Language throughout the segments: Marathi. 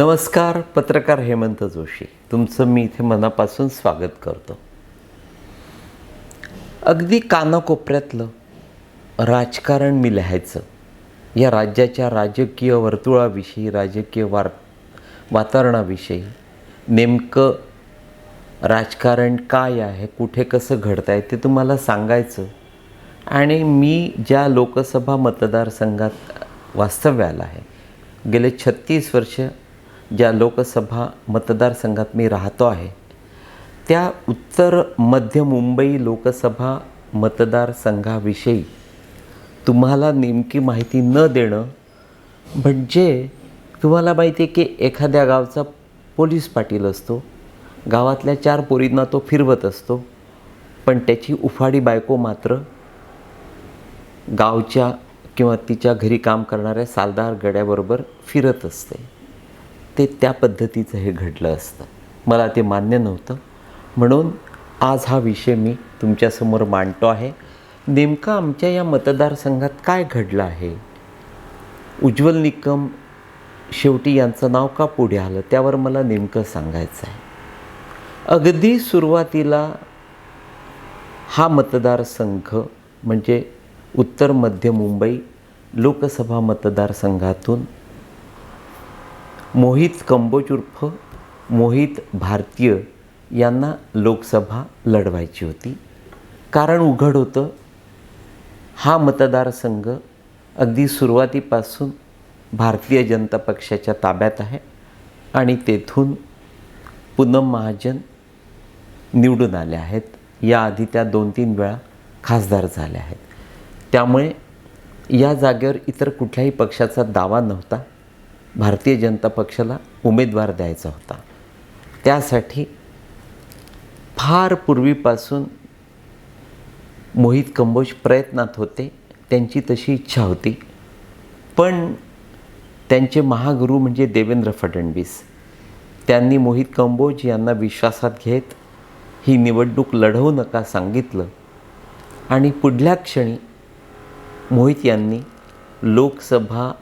नमस्कार पत्रकार हेमंत जोशी. तुमचं मी इथे मनापासून स्वागत करतो. अगदी कानाकोपऱ्यातलं राजकारण मी लिहायचं. या राज्याच्या राजकीय वर्तुळाविषयी राजकीय वार वातावरणाविषयी नेमकं राजकारण काय आहे कुठे कसं घडत आहे ते तुम्हाला सांगायचं आणि मी ज्या लोकसभा मतदारसंघात वास्तव्याला आहे गेले छत्तीस वर्ष ज्या लोकसभा मतदारसंघात मी राहतो आहे त्या उत्तर मध्य मुंबई लोकसभा मतदारसंघाविषयी तुम्हाला नेमकी माहिती न देणं म्हणजे तुम्हाला माहिती आहे की एखाद्या गावचा पोलीस पाटील असतो गावातल्या चार पोरींना तो फिरवत असतो पण त्याची उफाडी बायको मात्र गावच्या किंवा तिच्या घरी काम करणाऱ्या सालदार गड्याबरोबर फिरत असते. ते त्या पद्धतीचं हे घडलं असतं. मला ते मान्य नव्हतं. म्हणून आज हा विषय मी तुमच्यासमोर मांडतो आहे. नेमकं आमच्या या मतदारसंघात काय घडलं आहे? उज्ज्वल निकम शेवटी यांचं नाव का पुढे आलं? त्यावर मला नेमकं सांगायचं आहे. अगदी सुरुवातीला हा मतदारसंघ म्हणजे उत्तर मध्य मुंबई लोकसभा मतदारसंघातून मोहित कंबोज उर्फ मोहित भारतीय यांना लोकसभा लढवायची होती. कारण उघड होतं. हा मतदारसंघ अगदी सुरुवातीपासून भारतीय जनता पक्षाच्या ताब्यात आहे आणि तेथून पूनम महाजन निवडून आल्या आहेत. याआधी त्या दोन तीन वेळा खासदार झाल्या आहेत. त्यामुळे या जागेवर इतर कुठल्याही पक्षाचा दावा नव्हता. भारतीय जनता पक्षाला उमेदवार द्यायचा होता. त्यासाठी फार पूर्वीपासून मोहित कंबोज प्रयत्नात होते त्यांची तशी इच्छा होती. पण त्यांचे महागुरू म्हणजे देवेंद्र फडणवीस. त्यांनी मोहित कंबोज यांना विश्वासात घेत ही निवडणूक लढवू नका सांगितलं आणि पुढल्या क्षणी मोहित यांनी लोकसभा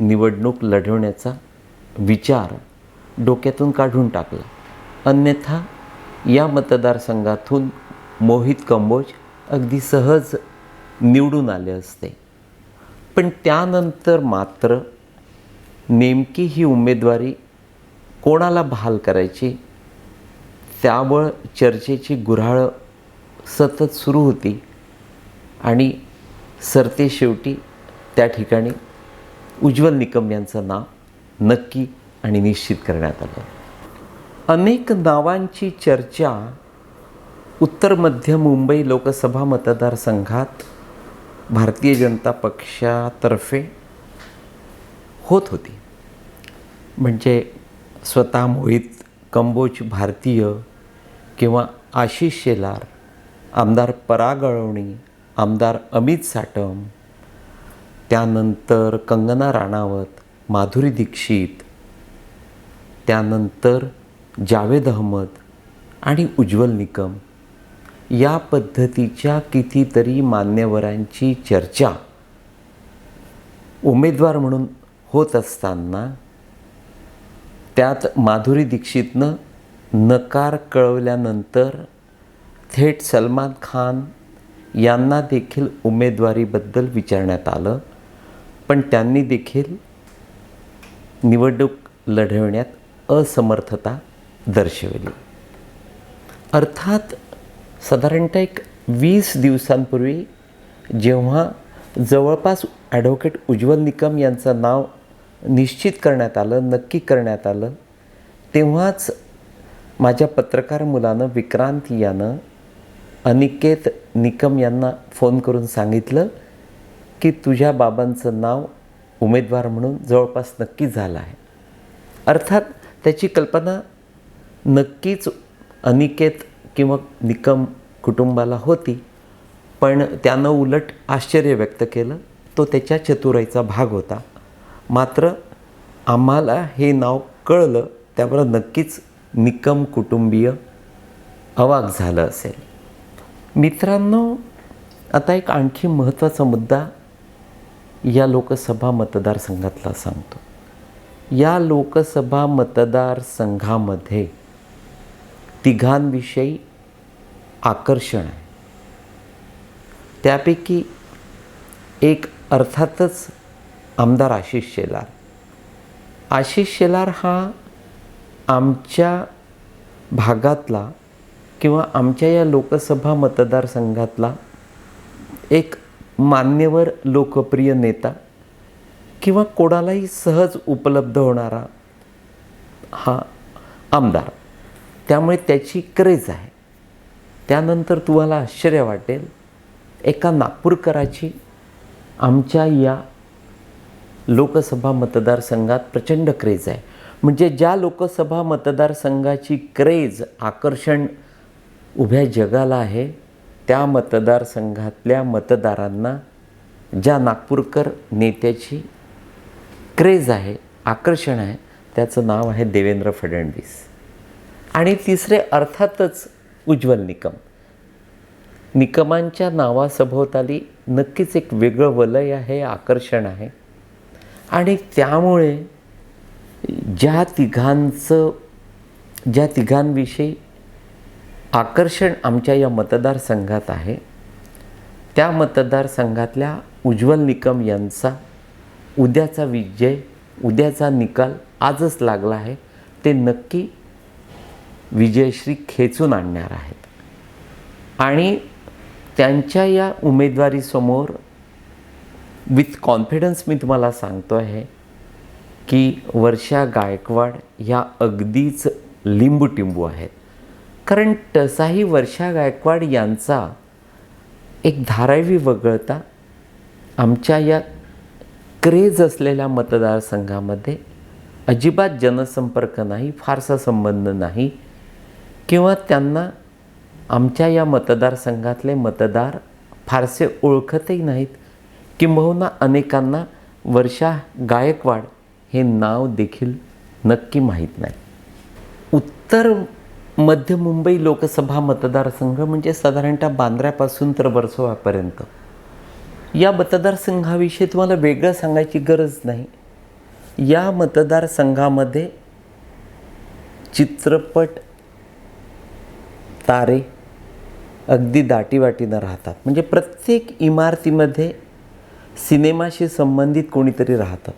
निवडणूक लढवण्याचा विचार डोक्यातून काढून टाकला. अन्यथा या मतदारसंघातून मोहित कंबोज अगदी सहज निवडून आले असते. पण त्यानंतर मात्र नेमकी ही उमेदवारी कोणाला बहाल करायची? त्यावर चर्चेची गुऱ्हाळं सतत सुरू होती आणि सरते शेवटी त्या ठिकाणी उज्ज्वल निकम यांचं नाव नक्की आणि निश्चित करण्यात आलं. अनेक नावांची चर्चा उत्तर मध्य मुंबई लोकसभा मतदारसंघात भारतीय जनता पक्षातर्फे होत होती. म्हणजे स्वतः मोहित कंबोज भारतीय किंवा आशिष शेलार आमदार परागळवणी आमदार अमित साटम त्यानंतर कंगना राणावत माधुरी दीक्षित त्यानंतर जावेद अहमद आणि उज्ज्वल निकम. या पद्धतीच्या कितीतरी मान्यवरांची चर्चा उमेदवार म्हणून होत असताना त्यात माधुरी दीक्षितनं नकार कळवल्यानंतर थेट सलमान खान यांना देखील उमेदवारीबद्दल विचारण्यात आलं. पण त्यांनी देखील निवडणूक लढवण्यात असमर्थता दर्शवली. अर्थात साधारणतः एक वीस दिवसांपूर्वी जेव्हा जवळपास ॲडव्होकेट उज्ज्वल निकम यांचं नाव निश्चित करण्यात आलं नक्की करण्यात आलं तेव्हाच माझ्या पत्रकार मुलानं विक्रांत यानं अनिकेत निकम यांना फोन करून सांगितलं की तुझ्या बाबांचं नाव उमेदवार म्हणून जवळपास नक्की झालं आहे. अर्थात त्याची कल्पना नक्कीच अनिकेत किंवा निकम कुटुंबाला होती पण त्यानं उलट आश्चर्य व्यक्त केलं. तो त्याच्या चतुराईचा भाग होता. मात्र आम्हाला हे नाव कळलं त्यावर नक्कीच निकम कुटुंबीय अवाक झालं असेल. मित्रांनो आता एक आणखी महत्त्वाचा मुद्दा या लोकसभा मतदारसंघातला सांगतो. या लोकसभा मतदारसंघामध्ये तिघांविषयी आकर्षण आहे. त्यापैकी एक अर्थातच आमदार आशिष शेलार. आशिष शेलार हा आमच्या भागातला किंवा आमच्या या लोकसभा मतदारसंघातला एक मान्यवर लोकप्रिय नेता किंवा कोणालाही सहज उपलब्ध होणारा हा आमदार. त्यामुळे त्याची क्रेज आहे. त्यानंतर तुम्हाला आश्चर्य वाटेल एका नागपूरकराची आमच्या या लोकसभा मतदारसंघात प्रचंड क्रेज आहे. म्हणजे ज्या लोकसभा मतदारसंघाची क्रेज आकर्षण उभ्या जगाला आहे त्या मतदारसंघातल्या मतदारांना ज्या नागपूरकर नेत्याची क्रेज आहे आकर्षण आहे त्याचं नाव आहे देवेंद्र फडणवीस. आणि तिसरे अर्थातच उज्ज्वल निकम. निकमांच्या नावासभोवताली नक्कीच एक वेगळं वलय आहे आकर्षण आहे. आणि त्यामुळे ज्या तिघांचं ज्या तिघांविषयी आकर्षण आमच्या या मतदारसंघात आहे. त्या मतदारसंघातल्या उज्ज्वल निकम यांचा उद्याचा विजय उद्याचा निकाल आजच लागला आहे. ते नक्की विजयश्री खेचून आणणार आहेत. आणि त्यांच्या या उमेदवारीसमोर विथ कॉन्फिडन्स मी तुम्हाला सांगतो आहे की वर्षा गायकवाड ह्या अगदीच लिंबूटिंबू आहेत. कारण तसाही वर्षा गायकवाड यांचा एक धारावी वगळता आमच्या या क्रेज असलेल्या मतदारसंघामध्ये अजिबात जनसंपर्क नाही फारसा संबंध नाही किंवा त्यांना आमच्या या मतदारसंघातले मतदार फारसे ओळखतही नाहीत किंबहुना अनेकांना वर्षा गायकवाड हे नाव देखील नक्की माहीत नाही. उत्तर मध्य मुंबई लोकसभा मतदारसंघ म्हणजे साधारणतः बांद्र्यापासून तर वर्सोवापर्यंत. या मतदारसंघाविषयी तुम्हाला वेगळं सांगायची गरज नाही. या मतदारसंघामध्ये चित्रपट तारे अगदी दाटीवाटीनं राहतात. म्हणजे प्रत्येक इमारतीमध्ये सिनेमाशी संबंधित कोणीतरी राहतं.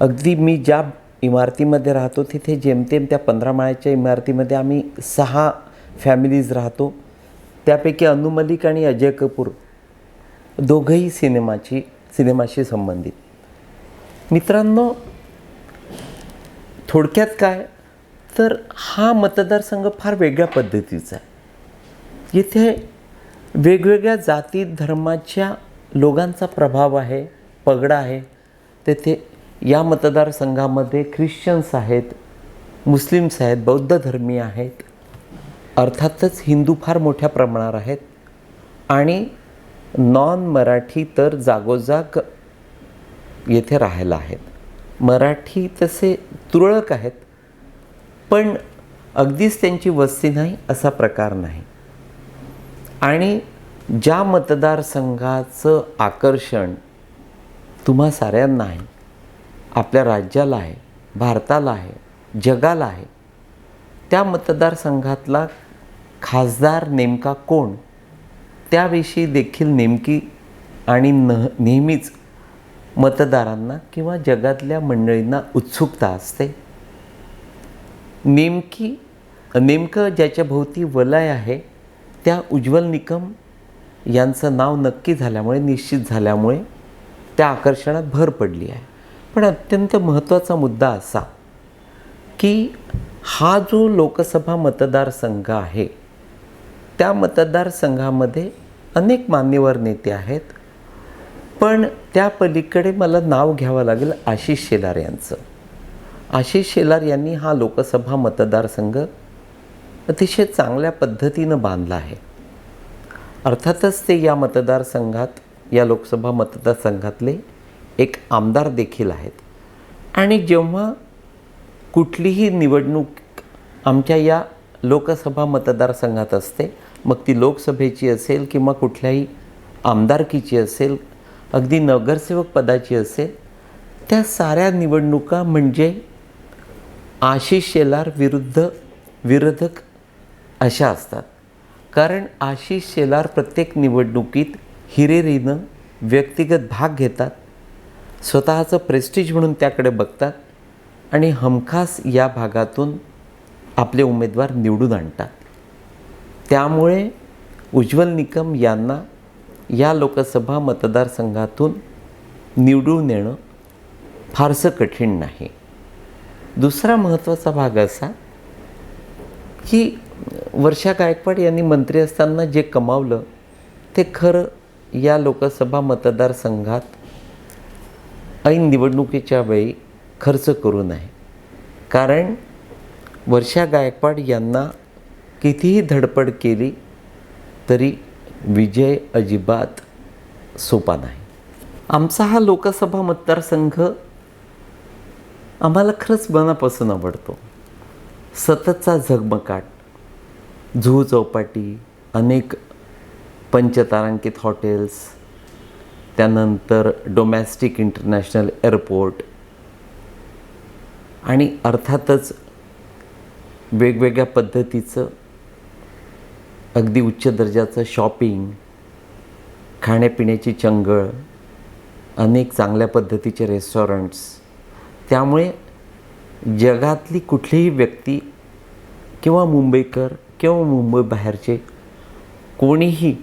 अगदी मी ज्या इमारतीमध्ये राहतो तिथे जेमतेम त्या पंधरा माळ्याच्या इमारतीमध्ये आम्ही सहा फॅमिलीज राहतो. त्यापैकी अनु मलिक आणि अजय कपूर दोघंही सिनेमाची सिनेमाशी संबंधित. मित्रांनो थोडक्यात काय? तर हा मतदारसंघ फार वेगळ्या पद्धतीचा आहे. इथे वेगवेगळ्या जाती धर्माच्या लोकांचा प्रभाव आहे पगडा आहे. तेथे या मतदारसंघामध्ये ख्रिश्चन्स आहेत मुस्लिम्स आहेत बौद्ध धर्मीय आहेत अर्थातच हिंदू फार मोठ्या प्रमाणावर आहेत. आणि नॉन मराठी तर जागोजाग येथे राहायला आहेत. मराठी तसे तुरळक आहेत पण अगदीच त्यांची वस्ती नाही असा प्रकार नाही. आणि ज्या मतदारसंघाचं आकर्षण तुम्हा साऱ्यांना आहे आपल्या राज्याला आहे भारताला आहे जगाला आहे. त्या मतदारसंघातला खासदार नेमका कोण? त्याविषयी देखील नेमकी आणि न नेहमीच मतदारांना किंवा जगातल्या मंडळींना उत्सुकता असते. नेमकी नेमकं ज्याच्या भोवती वलय आहे त्या उज्ज्वल निकम यांचं नाव नक्की झाल्यामुळे निश्चित झाल्यामुळे त्या आकर्षणात भर पडली आहे. पण अत्यंत महत्त्वाचा मुद्दा असा की हा जो लोकसभा मतदारसंघ आहे त्या मतदारसंघामध्ये अनेक मान्यवर नेते आहेत. पण त्या पलीकडे मला नाव घ्यावं लागेल आशिष शेलार यांचं. आशिष शेलार यांनी हा लोकसभा मतदारसंघ अतिशय चांगल्या पद्धतीनं बांधला आहे. अर्थातच ते या मतदारसंघात या लोकसभा मतदारसंघातले एक आमदार देखील आहेत. आणि जेव्हा कुठलीही निवडणूक आमच्या या लोकसभा मतदारसंघात असते मग ती लोकसभेची असेल किंवा कुठल्याही आमदारकीची असेल अगदी नगरसेवक पदाची असेल त्या साऱ्या निवडणुका म्हणजे आशिष शेलार विरुद्ध विरोधक अशा असतात. कारण आशिष शेलार प्रत्येक निवडणुकीत हिरेरीनं व्यक्तिगत भाग घेतात. स्वतःचं प्रेस्टिज म्हणून त्याकडे बघतात आणि हमखास या भागातून आपले उमेदवार निवडून आणतात. त्यामुळे उज्ज्वल निकम यांना या लोकसभा मतदारसंघातून निवडून येणं फारसं कठीण नाही. दुसरा महत्त्वाचा भाग असा की वर्षा गायकवाड यांनी मंत्री असताना जे कमावलं ते खरं या लोकसभा मतदारसंघात ऐन निवडणुकीच्या वेळी खर्च करू नये. कारण वर्षा गायकवाड यांना कितीही धडपड केली तरी विजय अजिबात सोपा नाही. आमचा हा लोकसभा मतदारसंघ आम्हाला खरंच मनापासून आवडतो. सततचा झगमगाट जुहू चौपाटी अनेक पंचतारांकित हॉटेल्स त्यानंतर डोमॅस्टिक इंटरनॅशनल एअरपोर्ट आणि अर्थातच वेगवेगळ्या पद्धतीचं अगदी उच्च दर्जाचं शॉपिंग खाण्यापिण्याची चंगळ अनेक चांगल्या पद्धतीचे रेस्टॉरंट्स त्यामुळे जगातली कुठलीही व्यक्ती किंवा मुंबईकर किंवा मुंबई बाहेरचे कोणीही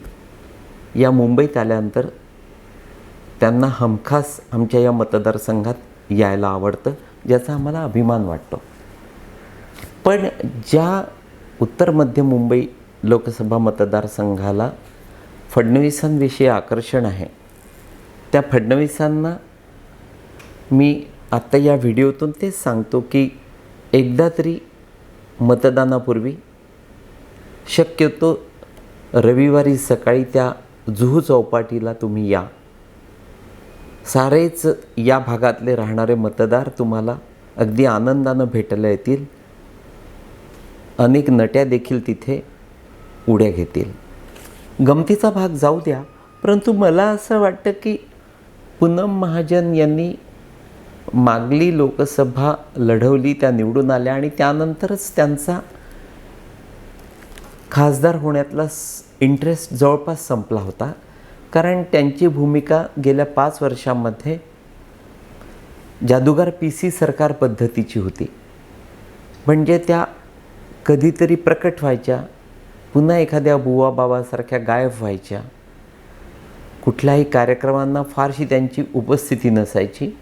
या मुंबईत आल्यानंतर त्यांना हमखास आमच्या या मतदारसंघात यायला आवडतं ज्याचा आम्हाला अभिमान वाटतो. पण ज्या उत्तर मध्य मुंबई लोकसभा मतदारसंघाला फडणवीसांविषयी आकर्षण आहे त्या फडणवीसांना मी आत्ता या व्हिडिओतून तेच सांगतो की एकदा तरी मतदानापूर्वी शक्यतो रविवारी सकाळी त्या जुहू चौपाटीला तुम्ही या. सारेच या भागातले राहणारे मतदार तुम्हाला अगदी आनंदानं भेटले येतील. अनेक नट्या देखील तिथे उड्या घेतील. गमतीचा भाग जाऊ द्या परंतु मला असं वाटतं की पूनम महाजन यांनी मागली लोकसभा लढवली त्या निवडून आल्या आणि त्यानंतरच त्यांचा खासदार होण्यातला इंटरेस्ट जवळपास संपला होता. कारण त्यांची भूमिका गेल्या पाच वर्षामध्ये जादूगार पी सी सरकार पद्धतीची होती. म्हणजे त्या कधीतरी प्रकट व्हायच्या पुन्हा एखाद्या बुवा बाबासारख्या गायब व्हायच्या कुठल्याही कार्यक्रमांना फारशी त्यांची उपस्थिती नसायची.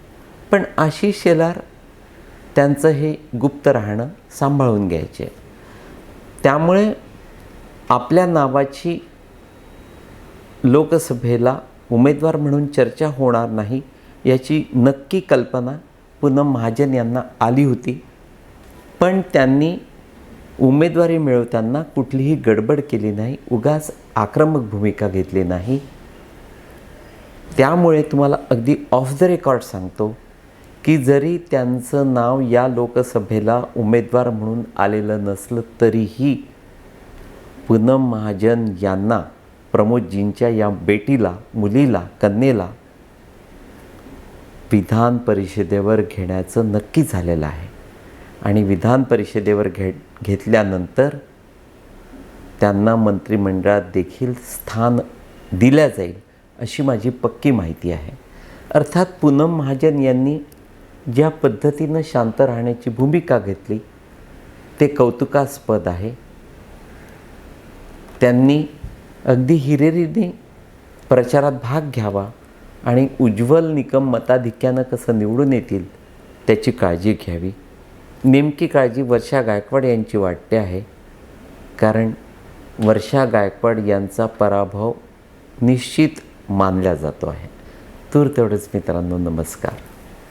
पण आशिष शेलार त्यांचं हे गुप्त राहणं सांभाळून घ्यायचे. त्यामुळे आपल्या नावाची लोकसभेला उमेदवार म्हणून चर्चा होणार नाही याची नक्की कल्पना पूनम महाजन यांना आली होती. पण त्यांनी उमेदवारी मिळवताना कुठलीही गडबड केली नाही उगाच आक्रमक भूमिका घेतली नाही. त्यामुळे तुम्हाला अगदी ऑफ द रेकॉर्ड सांगतो की जरी त्यांचं नाव या लोकसभेला उमेदवार म्हणून आलेलं नसलं तरीही पूनम महाजन यांना प्रमोदजींच्या या बेटीला मुलीला कन्येला विधान परिषदेवर घेण्याचं नक्की झालेलं आहे. आणि विधान परिषदेवर घे घेतल्यानंतर त्यांना मंत्रिमंडळात देखील स्थान दिल्या जाईल अशी माझी पक्की माहिती आहे. अर्थात पूनम महाजन यांनी ज्या पद्धतीनं शांत राहण्याची भूमिका घेतली ते कौतुकास्पद आहे. त्यांनी अगदी हिरेरीने प्रचारात भाग घ्यावा आणि उज्ज्वल निकम मताधिक्यानं कसं निवडून येतील त्याची काळजी घ्यावी. नेमकी काळजी वर्षा गायकवाड यांची वाटते आहे. कारण वर्षा गायकवाड यांचा पराभव निश्चित मानला जातो आहे. तूर तेवढंच मित्रांनो नमस्कार.